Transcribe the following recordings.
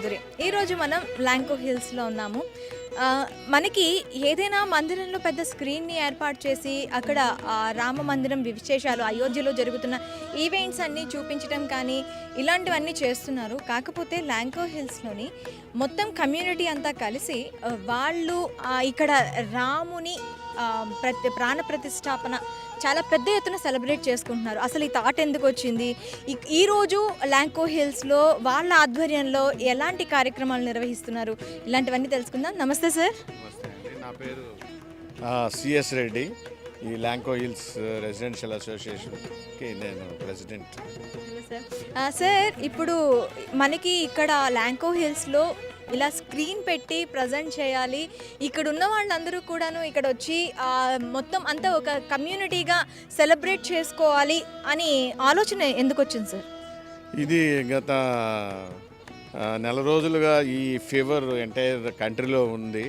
మాధురి ఈరోజు మనం లాంకో హిల్స్లో ఉన్నాము. మనకి ఏదైనా మందిరంలో పెద్ద స్క్రీన్ని ఏర్పాటు చేసి అక్కడ రామ మందిరం విశేషాలు అయోధ్యలో జరుగుతున్న ఈవెంట్స్ అన్నీ చూపించడం కానీ ఇలాంటివన్నీ చేస్తున్నారు. కాకపోతే లాంకో హిల్స్లోని మొత్తం కమ్యూనిటీ అంతా కలిసి వాళ్ళు ఇక్కడ రాముని ప్రతి ప్రాణ ప్రతిష్టాపన చాలా పెద్ద ఎత్తున సెలబ్రేట్ చేసుకుంటున్నారు. అసలు ఈ థాట్ ఎందుకు వచ్చింది? ఈ- ఈ రోజు లాంకో హిల్స్లో వాళ్ళ ఆధ్వర్యంలో ఎలాంటి కార్యక్రమాలు నిర్వహిస్తున్నారు? ఇలాంటివన్నీ తెలుసుకుందాం. నమస్తే సార్. నా పేరు సిఎస్ రెడ్డి. ఈ ల్యాంకో హిల్స్ రెసిడెన్షియల్ అసోసియేషన్కి నేను ప్రెసిడెంట్ సార్. ఇప్పుడు మనకి ఇక్కడ లాంకో హిల్స్లో ఇలా స్క్రీన్ పెట్టి ప్రజెంట్ చేయాలి. ఇక్కడ ఉన్న వాళ్ళందరూ కూడాను ఇక్కడ వచ్చి మొత్తం అంతా ఒక కమ్యూనిటీగా సెలబ్రేట్ చేసుకోవాలి అని ఆలోచన ఎందుకు వచ్చింది సార్? ఇది గత నెల రోజులుగా ఈ ఫీవర్ ఎంటైర్ కంట్రీలో ఉంది.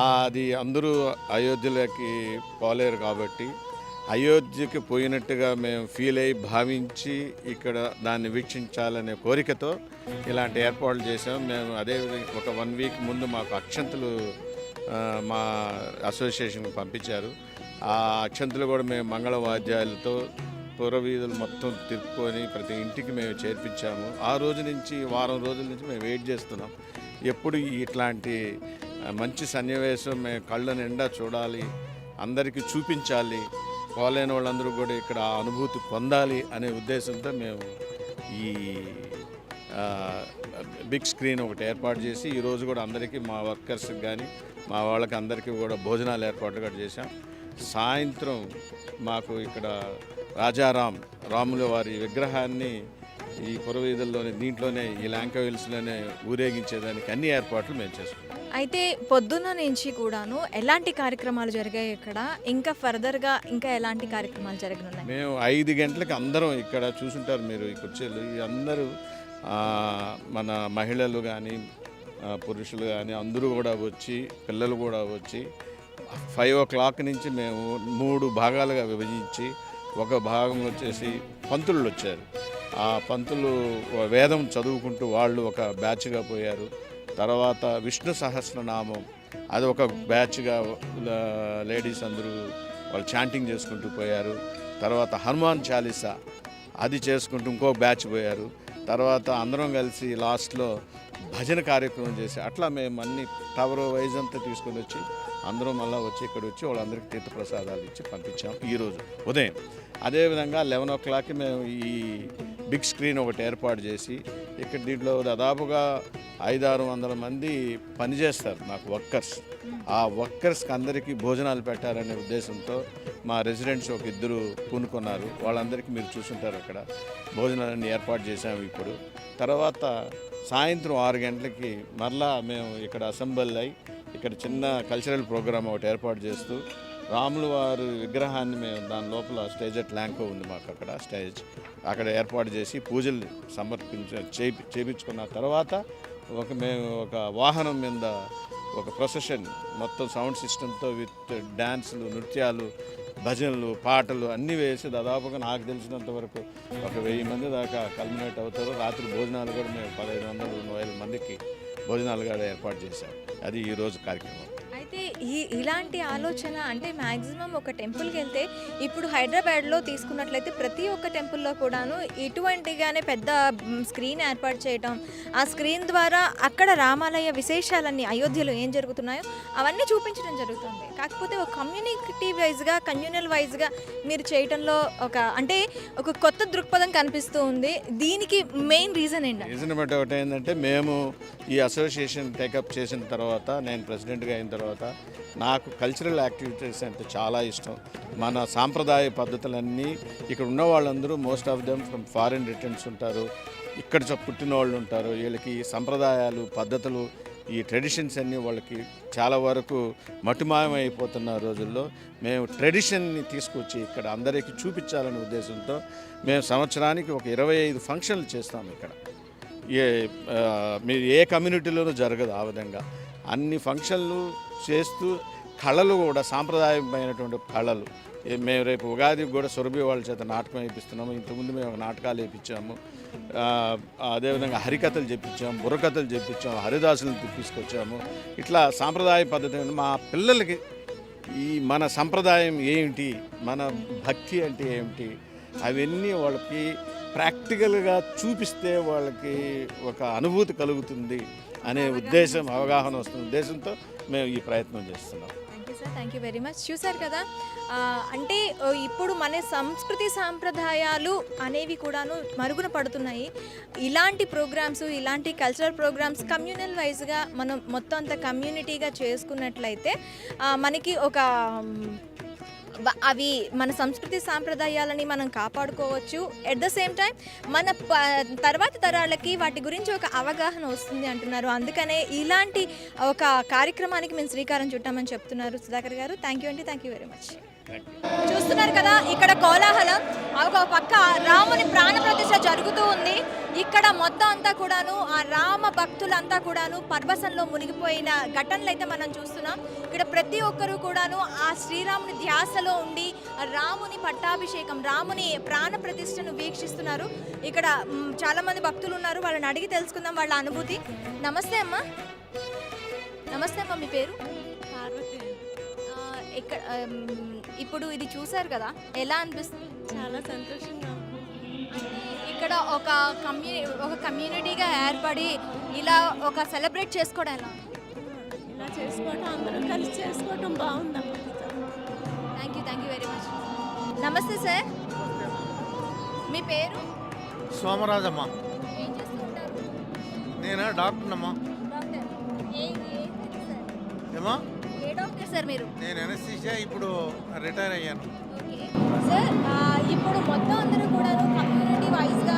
అది అందరూ అయోధ్యలోకి పోలేరు కాబట్టి అయోధ్యకి పోయినట్టుగా మేము ఫీల్ అయ్యి భావించి ఇక్కడ దాన్ని వీక్షించాలనే కోరికతో ఇలాంటి ఏర్పాట్లు చేసాం మేము అదే ఒక వన్ వీక్ ముందు మాకు అక్షంతలు మా అసోసియేషన్కి పంపించారు. ఆ అక్షంతలు కూడా మేము మంగళ వాద్యాలతో పురవీధులు మొత్తం తిప్పుకొని ప్రతి ఇంటికి మేము చేర్పించాము. ఆ రోజు నుంచి వారం రోజుల నుంచి మేము వెయిట్ చేస్తున్నాం. ఎప్పుడు ఇట్లాంటి మంచి సన్నివేశం మేము కళ్ళ నిండా చూడాలి అందరికీ చూపించాలి పోలేని వాళ్ళందరూ కూడా ఇక్కడ ఆ అనుభూతి పొందాలి అనే ఉద్దేశంతో మేము ఈ బిగ్ స్క్రీన్ ఒకటి ఏర్పాటు చేసి ఈరోజు కూడా అందరికీ మా వర్కర్స్కి కానీ మా వాళ్ళకి అందరికీ కూడా భోజనాలు ఏర్పాటు కూడా చేశాం. సాయంత్రం మాకు ఇక్కడ రాజారాం రాముల వారి విగ్రహాన్ని ఈ పురవీధుల్లోనే దీంట్లోనే ఈ ల్యాంకా హిల్స్లోనే ఊరేగించేదానికి అన్ని ఏర్పాట్లు మేము చేసుకున్నాం. అయితే పొద్దున్న నుంచి కూడాను ఎలాంటి కార్యక్రమాలు జరిగాయి ఇక్కడ? ఇంకా ఫర్దర్గా ఇంకా ఎలాంటి కార్యక్రమాలు జరగనున్నాయి? మేము ఐదు గంటలకు అందరం ఇక్కడ చూసుంటారు మీరు ఈ కుర్చీలు. అందరూ మన మహిళలు కానీ పురుషులు కానీ అందరూ కూడా వచ్చి పిల్లలు కూడా వచ్చి ఫైవ్ ఓ క్లాక్ నుంచి మేము మూడు భాగాలుగా విభజించి ఒక భాగం వచ్చేసి పంతులు వచ్చారు ఆ పంతులు వేదం చదువుకుంటూ వాళ్ళు ఒక బ్యాచ్గా పోయారు. తర్వాత విష్ణు సహస్రనామం. అది ఒక బ్యాచ్గా లేడీస్ అందరూ వాళ్ళు చాంటింగ్ చేసుకుంటూ పోయారు. తర్వాత హనుమాన్ చాలీసా అది చేసుకుంటూ ఇంకో బ్యాచ్ పోయారు. తర్వాత అందరం కలిసి లాస్ట్లో భజన కార్యక్రమం చేసి అట్లా మేము అన్ని టవర్ వైజ్ అంతా తీసుకొని వచ్చి అందరం మళ్ళీ వచ్చి ఇక్కడ వచ్చి వాళ్ళందరికీ తీర్థప్రసాదాలు ఇచ్చి పంపించాం ఈరోజు ఉదయం. అదేవిధంగా లెవెన్ ఓ క్లాక్కి మేము ఈ బిగ్ స్క్రీన్ ఒకటి ఏర్పాటు చేసి ఇక్కడ దీంట్లో దాదాపుగా ఐదారు వందల మంది పనిచేస్తారు మాకు వర్కర్స్. ఆ వర్కర్స్కి అందరికీ భోజనాలు పెట్టాలనే ఉద్దేశంతో మా రెసిడెంట్స్ ఒక ఇద్దరు పూనుకున్నారు. వాళ్ళందరికీ మీరు చూసుంటారు అక్కడ. భోజనాలన్నీ ఏర్పాటు చేశాము ఇప్పుడు. తర్వాత సాయంత్రం ఆరు గంటలకి మరలా మేము ఇక్కడ అసెంబ్లీ అయి ఇక్కడ చిన్న కల్చరల్ ప్రోగ్రామ్ ఒకటి ఏర్పాటు చేస్తూ రాముల వారి విగ్రహాన్ని మేము దాని లోపల స్టేజ్ అట్ ల్యాంకో ఉంది మాకు అక్కడ స్టేజ్. అక్కడ ఏర్పాటు చేసి పూజలు సమర్పించ చేపి చేపించుకున్న తర్వాత ఒక మేము ఒక వాహనం మీద ఒక ప్రొసెషన్ మొత్తం సౌండ్ సిస్టంతో విత్ డ్యాన్సులు నృత్యాలు భజనలు పాటలు అన్నీ వేసి దాదాపుగా నాకు తెలిసినంత వరకు ఒక వెయ్యి మంది దాకా కల్మినేట్ అవుతారు. రాత్రి భోజనాలు కూడా మేము పదహైదు వందలు రెండు వేల మందికి భోజనాలు కూడా ఏర్పాటు చేశాం. అది ఈరోజు కార్యక్రమం. ఈ ఇలాంటి ఆలోచన అంటే మ్యాక్సిమం ఒక టెంపుల్కి వెళ్తే ఇప్పుడు హైదరాబాద్లో తీసుకున్నట్లయితే ప్రతి ఒక్క టెంపుల్లో కూడాను ఇటువంటిగానే పెద్ద స్క్రీన్ ఏర్పాటు చేయటం ఆ స్క్రీన్ ద్వారా అక్కడ రామాలయ విశేషాలన్నీ అయోధ్యలో ఏం జరుగుతున్నాయో అవన్నీ చూపించడం జరుగుతుంది. కాకపోతే ఒక కమ్యూనిటీ వైజ్గా కమ్యూనల్ వైజ్గా మీరు చేయటంలో ఒక అంటే ఒక కొత్త దృక్పథం కనిపిస్తూ ఉంది. దీనికి మెయిన్ రీజన్ ఏంటి? రీజన్ బట్టి ఒకటి ఏంటంటే మేము ఈ అసోసియేషన్ టేకప్ చేసిన తర్వాత నేను ప్రెసిడెంట్గా అయిన తర్వాత నాకు కల్చరల్ యాక్టివిటీస్ అంటే చాలా ఇష్టం. మన సాంప్రదాయ పద్ధతులన్నీ ఇక్కడ ఉన్న వాళ్ళందరూ most of them from foreign returns ఉంటారు. ఇక్కడ పుట్టిన వాళ్ళు ఉంటారు. వీళ్ళకి సంప్రదాయాలు పద్ధతులు ఈ ట్రెడిషన్స్ అన్నీ వాళ్ళకి చాలా వరకు మటుమాయమైపోతున్న రోజుల్లో మేము ట్రెడిషన్ని తీసుకొచ్చి ఇక్కడ అందరికీ చూపించాలనే ఉద్దేశంతో మేము సంవత్సరానికి ఒక ఇరవై ఐదు ఫంక్షన్లు చేస్తాం ఇక్కడ. ఏ మీరు ఏ కమ్యూనిటీలోనూ జరగదు ఆ విధంగా. అన్ని ఫంక్షన్లు చేస్తూ కళలు కూడా సాంప్రదాయమైనటువంటి కళలు మేము రేపు ఉగాదికి కూడా సురభి వాళ్ళ చేత నాటకం వేయిస్తున్నాము ఇంతకుముందు మేము ఒక నాటకాలు వేయించాము అదేవిధంగా హరికథలు చెప్పించాము బుర్రకథలు చెప్పించాము హరిదాసులను తీసుకొచ్చాము ఇట్లా సాంప్రదాయ పద్ధతి మా పిల్లలకి ఈ మన సంప్రదాయం ఏమిటి మన భక్తి అంటే ఏమిటి అవన్నీ వాళ్ళకి ప్రాక్టికల్గా చూపిస్తే వాళ్ళకి ఒక అనుభూతి కలుగుతుంది అనే ఉద్దేశం అవగాహన వస్తున్న ఉద్దేశంతో మేము ఈ ప్రయత్నం చేస్తున్నాం. Thank you very much. చూసారు కదా అంటే ఇప్పుడు మన సంస్కృతి సాంప్రదాయాలు అనేవి కూడాను మరుగున పడుతున్నాయి. ఇలాంటి ప్రోగ్రామ్స్ ఇలాంటి కల్చరల్ ప్రోగ్రామ్స్ కమ్యూనల్ వైజ్గా మనం మొత్తం అంత కమ్యూనిటీగా చేసుకున్నట్లయితే మనకి ఒక అవి మన సంస్కృతి సాంప్రదాయాలని మనం కాపాడుకోవచ్చు. ఎట్ ద సేమ్ టైం మన ప- తర్వాత తరాలకి వాటి గురించి ఒక అవగాహన వస్తుంది అంటున్నారు. అందుకనే ఇలాంటి ఒక కార్యక్రమానికి మేము శ్రీకారం చుట్టామని చెప్తున్నారు సుధాకర్ గారు. థ్యాంక్ యూ అండి. థ్యాంక్ యూ వెరీ మచ్ చూస్తున్నారు కదా ఇక్కడ కోలాహలం. ఒక పక్క రాముని ప్రాణ ప్రతిష్ట జరుగుతూ ఉంది. ఇక్కడ మొత్తం అంతా కూడాను ఆ రామ భక్తులంతా కూడాను పర్వసంలో మునిగిపోయిన ఘటనలు అయితే మనం చూస్తున్నాం. ఇక్కడ ప్రతి ఒక్కరూ కూడాను ఆ శ్రీరాముని ధ్యాసలో ఉండి రాముని పట్టాభిషేకం రాముని ప్రాణ ప్రతిష్టను వీక్షిస్తున్నారు. ఇక్కడ మ్, చాలా మంది భక్తులు ఉన్నారు. వాళ్ళని అడిగి తెలుసుకుందాం వాళ్ళ అనుభూతి. నమస్తే అమ్మా. నమస్తే అమ్మా మీ పేరు? ఇక్కడ ఇప్పుడు ఇది చూసారు కదా? ఎలా అనిపిస్తుంది? చాలా సంతోషంగా ఇక్కడ ఒక కమ్యూని ఒక కమ్యూనిటీగా ఏర్పడి ఇలా ఒక సెలబ్రేట్ చేసుకోవడం ఎలా? ఇలా చేసుకోవటం అందరం కలిసి చేసుకోవటం బాగుంది thank you thank you very much నమస్తే సార్. మీ పేరు? సోమరాజమ్మ. ఏం నేను? డాక్టర్ అమ్మా డాక్టర్. ఏ ఏ సార్? ఏమా? ఏ డాక్టర్ సార్ మీరు? నేను ఎనస్థీషియా ఇప్పుడు రిటైర్ అయ్యాను. ఓకే. సార్ ఆ, ఇప్పుడు మొత్తం అందరూ కూడా కమ్యూనిటీ వైజ్గా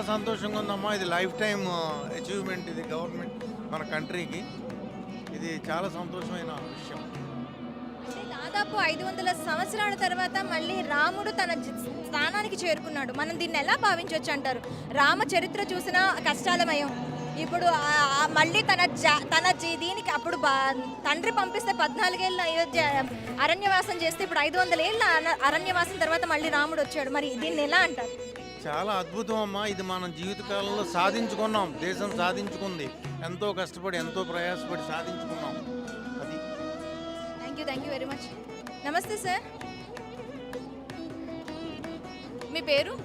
చాలా సంతోషంగా ఉందమ్మా. ఇది లైఫ్ టైం అచీవ్మెంట్ ఇది గవర్నమెంట్ మన కంట్రీకి. ఇది చాలా సంతోషమైన విషయం. దాదాపు ఐదు వందల సంవత్సరాల తర్వాత మళ్ళీ రాముడు తన స్థానానికి చేరుకున్నాడు. మనం దీన్ని ఎలా భావించవచ్చు అంటారు? రామ చరిత్ర చూసిన కష్టాలమయం ఇప్పుడు మళ్ళీ తన జ- తన జీ- దీనికి అప్పుడు బా- తండ్రి పంపిస్తే పద్నాలుగేళ్ళ అయోధ్య అరణ్యవాసం చేస్తే ఇప్పుడు ఐదు వందల ఏళ్ళ అరణ్యవాసం తర్వాత మళ్ళీ రాముడు వచ్చాడు. మరి దీన్ని ఎలా అంటారు? చాలా అద్భుతం అమ్మా. ఇది మనం జీవితకాలంలో సాధించుకున్నాం. దేశం సాధించుకుంది. ఎంతో కష్టపడి ఎంతో ప్రయాసపడి సాధించుకున్నాం. అది. Thank you thank you very much నమస్తే సార్. మీ పేరు?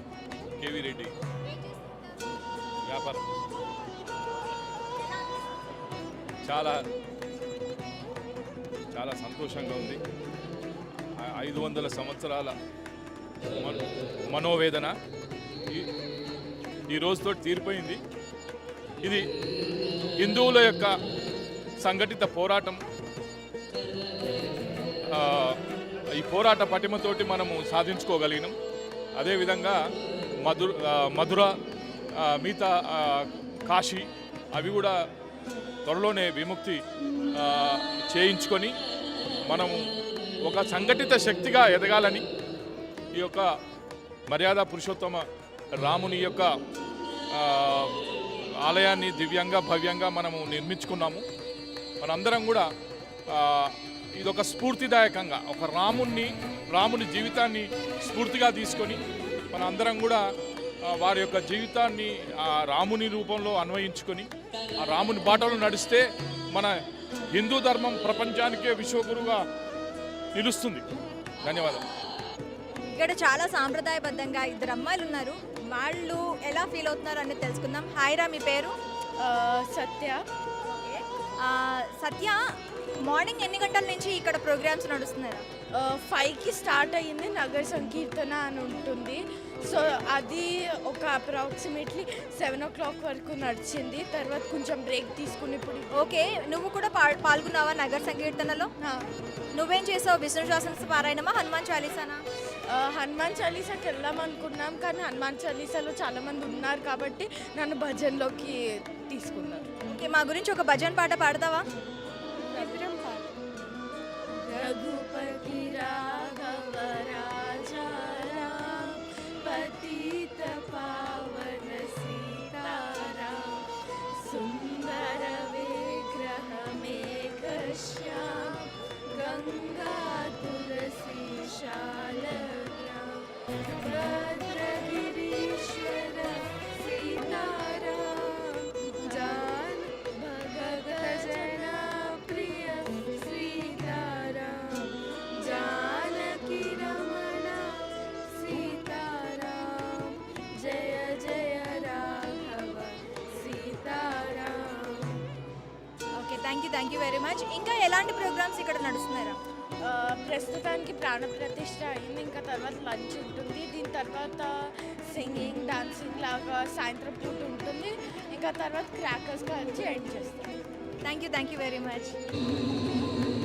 K V Reddy. వ్యాపారం. చాలా చాలా సంతోషంగా ఉంది. ఐదు వందల సంవత్సరాల మన- మనోవేదన. ఈ రోజుతో తీరిపోయింది. ఇది హిందువుల యొక్క సంఘటిత పోరాటం. ఈ పోరాట పటిమతోటి మనము సాధించుకోగలిగినాం. అదేవిధంగా మధుర మధుర మిగతా కాశీ అవి కూడా త్వరలోనే విముక్తి చేయించుకొని మనము ఒక సంఘటిత శక్తిగా ఎదగాలని ఈ యొక్క మర్యాద పురుషోత్తమ రాముని యొక్క ఆలయాన్ని దివ్యంగా భవ్యంగా మనము నిర్మించుకున్నాము. మనందరం కూడా ఇదొక స్ఫూర్తిదాయకంగా ఒక రాముణ్ణి రాముని జీవితాన్ని స్ఫూర్తిగా తీసుకొని మన అందరం కూడా వారి యొక్క జీవితాన్ని ఆ రాముని రూపంలో అన్వయించుకొని ఆ రాముని బాటలో నడిస్తే మన హిందూ ధర్మం ప్రపంచానికే విశ్వగురుగా నిలుస్తుంది. ధన్యవాదాలు. ఇక్కడ చాలా సాంప్రదాయబద్ధంగా ఇద్దరు అమ్మాయిలు ఉన్నారు. వాళ్ళు ఎలా ఫీల్ అవుతున్నారు అనేది తెలుసుకుందాం. హాయ్ రా మీ పేరు? సత్య. సత్య మార్నింగ్ ఎన్ని గంటల నుంచి ఇక్కడ ప్రోగ్రామ్స్ నడుస్తున్నారా ఫైవ్కి స్టార్ట్ అయ్యింది నగర సంకీర్తన అని ఉంటుంది. సో అది ఒక అప్రాక్సిమేట్లీ సెవెన్ ఓ క్లాక్ వరకు నడిచింది. తర్వాత కొంచెం బ్రేక్ తీసుకుని ఇప్పుడు ఓకే. నువ్వు కూడా పా- పాల్గొన్నావా నగర్ సంకీర్తనలో? నువ్వేం చేసావు? విష్ణు శాసన పారాయణమా హనుమాన్ చాలీసానా? హనుమాన్ చాలీసాకి వెళ్దాం అనుకున్నాం కానీ హనుమాన్ చాలీసాలో చాలామంది ఉన్నారు కాబట్టి నన్ను భజన్లోకి తీసుకున్నాను ఓకే మా గురించి ఒక భజన్ పాట పాడతావా? రఘుపతి రా థ్యాంక్ యూ వెరీ మచ్ ఇంకా ఎలాంటి ప్రోగ్రామ్స్ ఇక్కడ నడుస్తున్నారా? ప్రస్తుతానికి ప్రాణప్రతిష్ఠ అయింది. ఇంకా తర్వాత లంచ్ ఉంటుంది. దీని తర్వాత సింగింగ్ డాన్సింగ్ లాగా సాయంత్రం పూట ఉంటుంది. ఇంకా తర్వాత క్రాకర్స్ కలిసి ఎండ్ చేస్తాం. Thank you thank you very much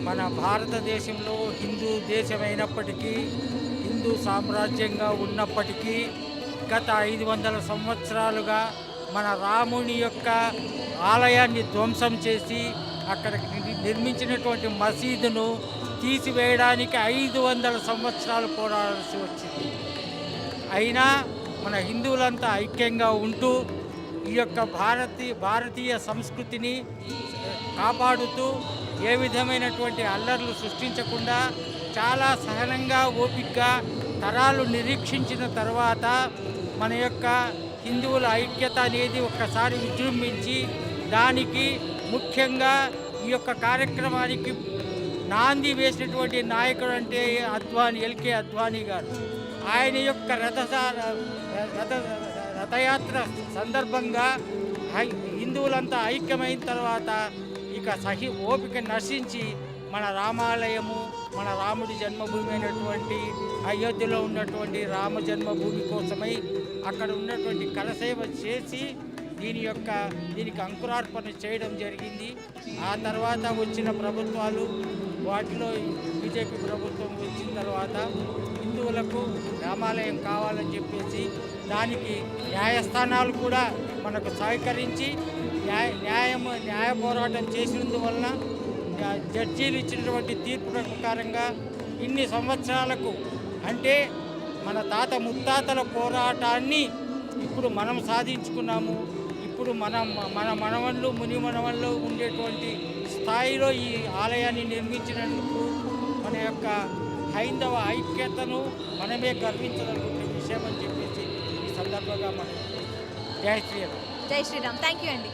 మన భారతదేశంలో హిందూ దేశమైనప్పటికీ హిందూ సామ్రాజ్యంగా ఉన్నప్పటికీ గత ఐదు వందల సంవత్సరాలుగా మన రాముని యొక్క ఆలయాన్ని ధ్వంసం చేసి అక్కడ నిర్మించినటువంటి మసీదును తీసివేయడానికి ఐదు వందల సంవత్సరాలు పోరాడాల్సి వచ్చింది. అయినా మన హిందువులంతా ఐక్యంగా ఉంటూ ఈ యొక్క భారతీయ భారతీయ సంస్కృతిని కాపాడుతూ ఏ విధమైనటువంటి అల్లర్లు సృష్టించకుండా చాలా సహనంగా ఓపికగా తరాలు నిరీక్షించిన తర్వాత మన యొక్క హిందువుల ఐక్యత అనేది ఒక్కసారి విజృంభించి దానికి ముఖ్యంగా ఈ యొక్క కార్యక్రమానికి నాంది వేసినటువంటి నాయకుడు అంటే అద్వానీ ఎల్కే అద్వానీ గారు. ఆయన యొక్క రథ రథ రథయాత్ర సందర్భంగా హిందువులంతా ఐక్యమైన తర్వాత ఇక సహి ఓపిక నశించి మన రామాలయము మన రాముడి జన్మభూమి అయినటువంటి అయోధ్యలో ఉన్నటువంటి రామ జన్మభూమి కోసమై అక్కడ ఉన్నటువంటి కలసేవ చేసి దీని యొక్క దీనికి అంకురార్పణ చేయడం జరిగింది. ఆ తర్వాత వచ్చిన ప్రభుత్వాలు వాటిలో బీజేపీ ప్రభుత్వం వచ్చిన తర్వాత హిందువులకు రామాలయం కావాలని చెప్పేసి దానికి న్యాయస్థానాలు కూడా మనకు సహకరించి న్యాయ న్యాయం న్యాయ పోరాటం చేసినందువలన జడ్జీలు ఇచ్చినటువంటి తీర్పు ప్రకారంగా ఇన్ని సంవత్సరాలకు అంటే మన తాత ముత్తాతల పోరాటాన్ని ఇప్పుడు మనం సాధించుకున్నాము. ఇప్పుడు మనం మన మనవళ్ళు ముని మనవళ్ళు ఉండేటువంటి స్థాయిలో ఈ ఆలయాన్ని నిర్మించినందుకు మన యొక్క హైందవ ఐక్యతను మనమే గర్వించదనుకునే విషయం అని చెప్పేసి ఈ సందర్భంగా మనం జయ శ్రీరామ్. జై శ్రీరామ్. థ్యాంక్ యూ అండి.